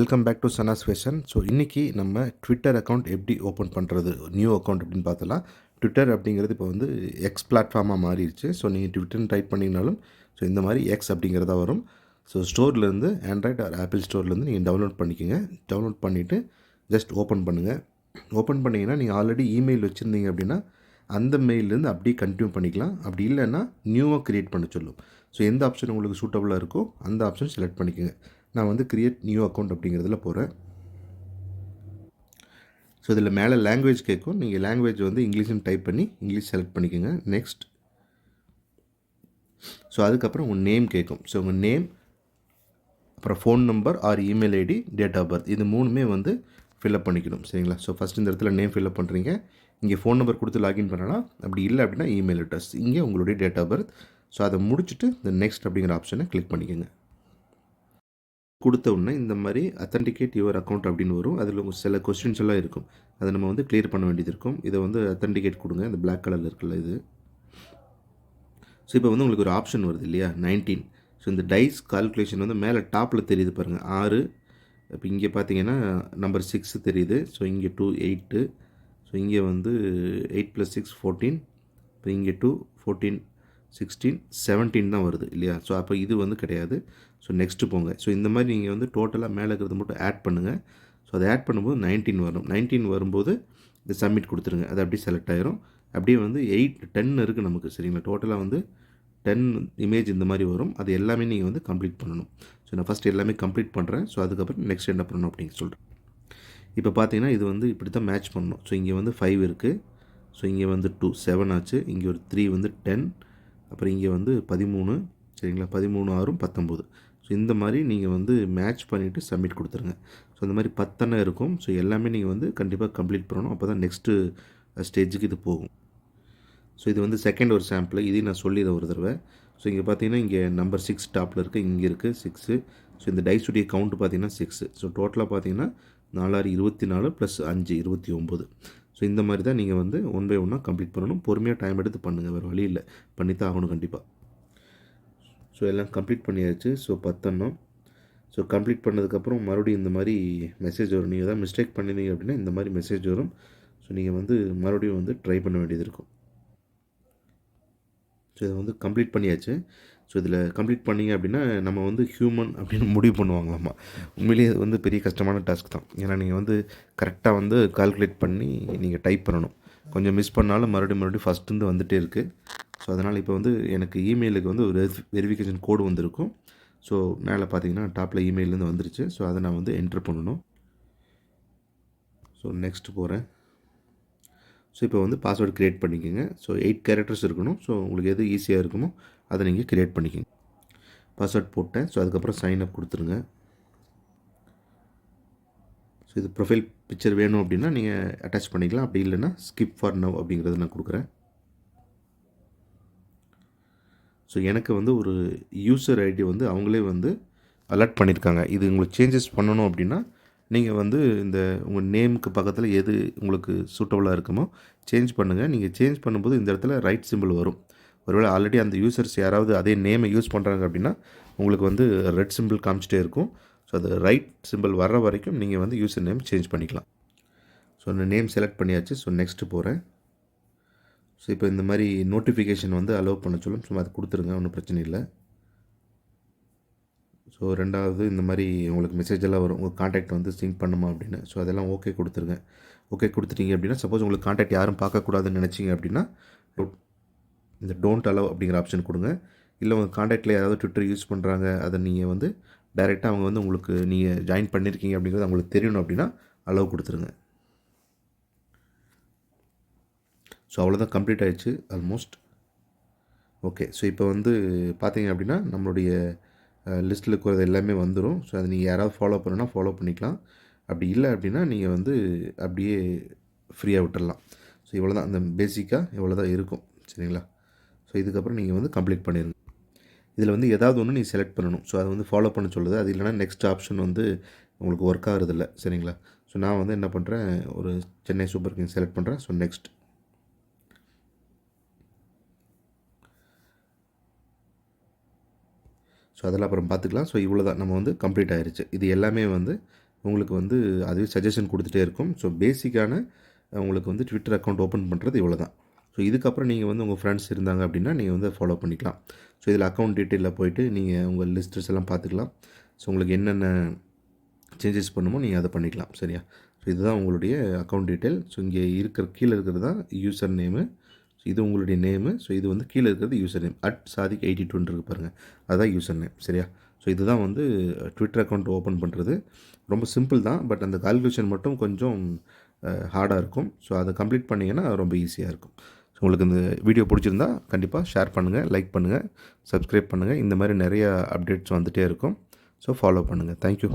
Welcome back to Sana's fashion so இன்றைக்கி நம்ம Twitter account எப்படி ஓப்பன் பண்ணுறது நியூ அக்கௌண்ட் அப்படின்னு பார்த்தலாம் ட்விட்டர் அப்படிங்கிறது இப்போ வந்து எக்ஸ் பிளாட்ஃபார்மாக மாறிடுச்சு. ஸோ நீங்கள் ட்விட்டர்னு டைப் பண்ணிங்கனாலும் ஸோ இந்த மாதிரி எக்ஸ் அப்படிங்கிறதா வரும். ஸோ ஸ்டோர்லேருந்து ஆண்ட்ராய்ட் ஆர் ஆப்பிள் ஸ்டோர்லேருந்து நீங்கள் டவுன்லோட் பண்ணிக்கோங்க. டவுன்லோட் பண்ணிவிட்டு ஜஸ்ட் ஓப்பன் பண்ணுங்கள் ஓப்பன் பண்ணிங்கன்னா நீங்கள் ஆல்ரெடி இமெயில் வச்சுருந்தீங்க அப்படின்னா அந்த மெயிலேருந்து அப்படியே கண்டினியூ பண்ணிக்கலாம். அப்படி இல்லைன்னா நியூவாக க்ரியேட் பண்ண சொல்லும். ஸோ எந்த ஆப்ஷன் உங்களுக்கு சூட்டபுளாக இருக்கோ அந்த ஆப்ஷன் செலக்ட் பண்ணிக்கோங்க. நான் வந்து க்ரியேட் நியூ அக்கௌண்ட் அப்படிங்கிறதுல போகிறேன் ஸோ இதில் மேலே லாங்குவேஜ் கேட்கும் நீங்கள் லாங்குவேஜ் வந்து இங்கிலீஷ்னு டைப் பண்ணி இங்கிலீஷ் செலக்ட் பண்ணிக்கோங்க. நெக்ஸ்ட் ஸோ அதுக்கப்புறம் உங்கள் நேம் கேட்கும் ஸோ உங்கள் நேம் அப்புறம் phone number or email ID date of birth இது மூணுமே வந்து ஃபில்அப் பண்ணிக்கணும். சரிங்களா? ஸோ ஃபஸ்ட் இந்த இடத்துல நேம் ஃபில்அப் பண்ணுறீங்க இங்கே ஃபோன் நம்பர் கொடுத்து லாகின் பண்ணலாம். அப்படி இல்லை அப்படின்னா இமெயில் அட்ரஸ் இங்கே உங்களுடைய டேட் ஆஃப் பர்த் ஸோ அதை முடிச்சுட்டு இந்த நெக்ஸ்ட் அப்படிங்கிற ஆப்ஷனை கிளிக் பண்ணிக்கோங்க. கொடுத்த உடனே இந்த மாதிரி அத்தன்டிகேட் யுவர் அக்கௌண்ட் அப்படின்னு வரும். அதில் உங்கள் சில கொஸ்டின்ஸ் எல்லாம் இருக்கும். அதை நம்ம வந்து கிளியர் பண்ண வேண்டியது இருக்கும். இதை வந்து அத்தன்டிகேட் கொடுங்க. இந்த பிளாக் கலரில் இருக்குல்ல இது. ஸோ இப்போ வந்து உங்களுக்கு ஒரு ஆப்ஷன் வருது இல்லையா? நைன்டீன் ஸோ இந்த டைஸ் கால்குலேஷன் வந்து மேலே டாப்பில் தெரியுது பாருங்கள் ஆறு. இப்போ இங்கே பார்த்தீங்கன்னா நம்பர் சிக்ஸ் தெரியுது. ஸோ இங்கே டூ எயிட்டு ஸோ இங்கே வந்து எயிட் ப்ளஸ் சிக்ஸ் ஃபோர்டீன் இப்போ இங்கே டூ ஃபோர்டீன் சிக்ஸ்டீன் செவன்டீன் தான் வருது இல்லையா? ஸோ அப்போ இது வந்து கிடையாது. ஸோ நெக்ஸ்ட்டு போங்க. ஸோ இந்த மாதிரி நீங்கள் வந்து டோட்டலாக மேலே இருக்கிறது மட்டும் ஆட் பண்ணுங்கள் ஸோ அதை ஆட் பண்ணும்போது நைன்டீன் வரும். நைன்டீன் வரும்போது இந்த சப்மிட் கொடுத்துருங்க. அது அப்படியே செலக்ட் ஆயிரும். அப்படியே வந்து எயிட் டென் இருக்குது நமக்கு சரிங்களா? டோட்டலாக வந்து டென் இமேஜ் இந்த மாதிரி வரும். அது எல்லாமே நீங்கள் வந்து கம்ப்ளீட் பண்ணணும். ஸோ நான் ஃபஸ்ட் எல்லாமே கம்ப்ளீட் பண்ணுறேன் ஸோ அதுக்கப்புறம் நெக்ஸ்ட் என்ன பண்ணணும் அப்படின்னு சொல்கிறேன் இப்போ பார்த்தீங்கன்னா இது வந்து இப்படி தான் மேட்ச் பண்ணணும். ஸோ இங்கே வந்து ஃபைவ் இருக்குது ஸோ இங்கே வந்து டூ செவன் ஆச்சு. இங்கே ஒரு த்ரீ வந்து டென் அப்புறம் இங்கே வந்து பதிமூணு சரிங்களா? பதிமூணு ஆறும் பத்தொம்போது. ஸோ இந்த மாதிரி நீங்கள் வந்து மேட்ச் பண்ணிவிட்டு சப்மிட் கொடுத்துருங்க. ஸோ இந்த மாதிரி பத்தெண்ணம் இருக்கும். ஸோ எல்லாமே நீங்கள் வந்து கண்டிப்பாக கம்ப்ளீட் பண்ணணும். அப்போ தான் நெக்ஸ்ட்டு ஸ்டேஜுக்கு இது போகும். ஸோ இது வந்து செகண்ட் ஒரு சாம்பிள் இதையும் நான் சொல்லிடுறேன் ஒரு தடவை. ஸோ இங்கே பார்த்தீங்கன்னா இங்கே நம்பர் சிக்ஸ் டாப்பில் இருக்குது இங்கே இருக்குது சிக்ஸு ஸோ இந்த டைஸுடைய கவுண்ட் பார்த்தீங்கன்னா சிக்ஸு ஸோ டோட்டலாக பார்த்தீங்கன்னா நாலாறு இருபத்தி நாலு ப்ளஸ் அஞ்சு இருபத்தி ஒம்பது. ஸோ இந்த மாதிரி தான் நீங்கள் வந்து ஒன் பை ஒன்னாக கம்ப்ளீட் பண்ணணும். பொறுமையாக டைம் எடுத்து பண்ணுங்கள் வேறு வழி இல்லை. பண்ணித்தான் ஆகணும் கண்டிப்பாக ஸோ எல்லாம் கம்ப்ளீட் பண்ணியாச்சு. ஸோ பத்தெண்ணம். ஸோ கம்ப்ளீட் பண்ணதுக்கப்புறம் மறுபடியும் இந்த மாதிரி மெசேஜ் வரும். நீங்கள் தான் மிஸ்டேக் பண்ணினீங்க அப்படின்னா இந்த மாதிரி மெசேஜ் வரும். ஸோ நீங்கள் வந்து மறுபடியும் வந்து ட்ரை பண்ண வேண்டியது இருக்கும். ஸோ இதை வந்து கம்ப்ளீட் பண்ணியாச்சு. ஸோ இதில் கம்ப்ளீட் பண்ணிங்க அப்படின்னா நம்ம வந்து ஹியூமன் அப்படின்னு முடிவு பண்ணுவாங்களாம்மா உண்மையிலேயே வந்து பெரிய கஷ்டமான டாஸ்க் தான். ஏன்னா நீங்கள் வந்து கரெக்டாக வந்து கால்குலேட் பண்ணி நீங்கள் டைப் பண்ணணும். கொஞ்சம் மிஸ் பண்ணாலும் மறுபடியும் மறுபடியும் ஃபஸ்ட்டுருந்து வந்துகிட்டே இருக்குது ஸோ அதனால் இப்போ வந்து எனக்கு இமெயிலுக்கு வந்து ஒரு வெரிஃபிகேஷன் கோடு வந்திருக்கும். ஸோ மேலே பார்த்தீங்கன்னா டாப்பில் இமெயிலேருந்து வந்துருச்சு. ஸோ அதை நான் வந்து என்ட்ரு பண்ணணும். ஸோ நெக்ஸ்ட் போகிறேன் ஸோ இப்போ வந்து பாஸ்வேர்டு க்ரியேட் பண்ணிக்கோங்க. ஸோ எயிட் கேரக்டர்ஸ் இருக்கணும். ஸோ உங்களுக்கு எது ஈஸியாக இருக்குமோ அதை நீங்கள் க்ரியேட் பண்ணிக்கோங்க. பாஸ்வேர்ட் போட்டேன். ஸோ அதுக்கப்புறம் சைன் அப் கொடுத்துருங்க. ஸோ இது ப்ரொஃபைல் பிக்சர் வேணும் அப்படின்னா நீங்கள் அட்டாச் பண்ணிக்கலாம். அப்படி இல்லைன்னா ஸ்கிப் ஃபார் நவ் அப்படிங்கிறத நான் கொடுக்குறேன். ஸோ எனக்கு வந்து ஒரு யூசர் ஐடி வந்து அவங்களே வந்து அலர்ட் பண்ணியிருக்காங்க இது உங்களுக்கு சேஞ்சஸ் பண்ணணும் அப்படின்னா நீங்கள் வந்து இந்த உங்கள் நேமுக்கு பக்கத்தில் எது உங்களுக்கு சூட்டபுளாக இருக்குமோ சேஞ்ச் பண்ணுங்கள் நீங்கள் சேஞ்ச் பண்ணும்போது இந்த இடத்துல ரைட் சிம்பிள் வரும். ஒருவேளை ஆல்ரெடி அந்த யூசர்ஸ் யாராவது அதே நேமை யூஸ் பண்ணுறாங்க அப்படின்னா உங்களுக்கு வந்து ரெட் சிம்பிள் காமிச்சிட்டே இருக்கும். ஸோ அது ரைட் சிம்பிள் வர்ற வரைக்கும் நீங்கள் வந்து யூசர் நேம் சேஞ்ச் பண்ணிக்கலாம். ஸோ அந்த நேம் செலக்ட் பண்ணியாச்சு. ஸோ நெக்ஸ்ட்டு போகிறேன் ஸோ இப்போ இந்த மாதிரி நோட்டிஃபிகேஷன் வந்து அலோவ் பண்ண சொல்லும். சும்மா அதை கொடுத்துருங்க. ஒன்றும் பிரச்சனை இல்லை. ஸோ ரெண்டாவது இந்த மாதிரி உங்களுக்கு மெசேஜ் எல்லாம் வரும். உங்கள் காண்டாக்ட் வந்து சிங்க் பண்ணுமா அப்படின்னு. ஸோ அதெல்லாம் ஓகே கொடுத்துருங்க. ஓகே கொடுத்துட்டீங்க அப்படின்னா சப்போஸ் உங்களுக்கு காண்டாக்ட் யாரும் பார்க்கக்கூடாதுன்னு நினச்சிங்க அப்படின்னா இந்த டோன்ட் அலவ் அப்படிங்கிற ஆப்ஷன் கொடுங்க. இல்லை உங்கள் காண்டாக்டில் யாராவது ட்விட்டர் யூஸ் பண்ணுறாங்க அதை நீங்கள் வந்து டைரெக்டாக அவங்க வந்து உங்களுக்கு நீங்கள் ஜாயின் பண்ணியிருக்கீங்க அப்படிங்கிறது அவங்களுக்கு தெரியணும் அப்படின்னா அலோவ் கொடுத்துருங்க. ஸோ அவ்வளோதான் கம்ப்ளீட் ஆகிடுச்சு ஆல்மோஸ்ட் ஓகே ஸோ இப்போ வந்து பார்த்தீங்க அப்படின்னா நம்மளுடைய லிஸ்ட்டில் இருக்கிறது எல்லாமே வந்துடும் ஸோ அதை நீங்கள் யாராவது ஃபாலோ பண்ணுன்னா ஃபாலோ பண்ணிக்கலாம். அப்படி இல்லை அப்படின்னா நீங்கள் வந்து அப்படியே ஃப்ரீயாக விட்டுடலாம் ஸோ இவ்வளோ தான் அந்த பேசிக்காக இவ்வளோ தான் இருக்கும். சரிங்களா? ஸோ இதுக்கப்புறம் நீங்கள் வந்து கம்ப்ளீட் பண்ணிடுங்க இதில் வந்து ஏதாவது ஒன்று நீங்கள் செலக்ட் பண்ணணும். ஸோ அதை வந்து ஃபாலோ பண்ண சொல்லுது. அது இல்லைனா நெக்ஸ்ட் ஆப்ஷன் வந்து உங்களுக்கு ஒர்க் ஆகிறதில்ல. சரிங்களா? ஸோ நான் வந்து என்ன பண்ணுறேன் ஒரு சென்னை சூப்பர் கிங் செலக்ட் பண்ணுறேன் ஸோ நெக்ஸ்ட் ஸோ அதெல்லாம் அப்புறம் பார்த்துக்கலாம். ஸோ இவ்வளோ தான் நம்ம வந்து கம்ப்ளீட் ஆயிடுச்சு இது எல்லாமே வந்து உங்களுக்கு வந்து அதுவே சஜஷன் கொடுத்துட்டே இருக்கும். ஸோ பேசிக்கான உங்களுக்கு வந்து ட்விட்டர் அக்கௌண்ட் ஓப்பன் பண்ணுறது இவ்வளோ தான் ஸோ இதுக்கப்புறம் நீங்கள் வந்து உங்கள் ஃப்ரெண்ட்ஸ் இருந்தாங்க அப்படின்னா நீங்கள் வந்து ஃபாலோ பண்ணிக்கலாம். ஸோ இதில் அக்கௌண்ட் டீட்டெயிலில் போயிட்டு நீங்கள் உங்கள் லிஸ்டர்ஸ் எல்லாம் பார்த்துக்கலாம். ஸோ உங்களுக்கு என்னென்ன சேஞ்சஸ் பண்ணுமோ நீங்கள் அதை பண்ணிக்கலாம். சரியா? ஸோ இதுதான் உங்களுடைய அக்கௌண்ட் டீட்டெயில் ஸோ இங்கே இருக்கிற கீழே இருக்கிறது தான் யூசர் நேமு இது உங்களுடைய நேமு ஸோ இது வந்து கீழே இருக்கிறது user name at Sadiq eighty டூன்னு இருக்கு பாருங்கள் அதுதான் யூசர் நேம் சரியா? ஸோ இதுதான் வந்து ட்விட்டர் அக்கௌண்ட் ஓப்பன் பண்ணுறது ரொம்ப சிம்பிள் தான் பட் அந்த கால்குலேஷன் மட்டும் கொஞ்சம் ஹார்டாக இருக்கும். ஸோ அதை கம்ப்ளீட் பண்ணிங்கன்னா ரொம்ப ஈஸியாக இருக்கும். ஸோ உங்களுக்கு இந்த வீடியோ பிடிச்சிருந்தா கண்டிப்பாக ஷேர் பண்ணுங்கள் லைக் பண்ணுங்கள் சப்ஸ்கிரைப் பண்ணுங்கள் இந்த மாதிரி நிறைய அப்டேட்ஸ் வந்துகிட்டே இருக்கும். ஸோ ஃபாலோ பண்ணுங்கள் தேங்க்யூ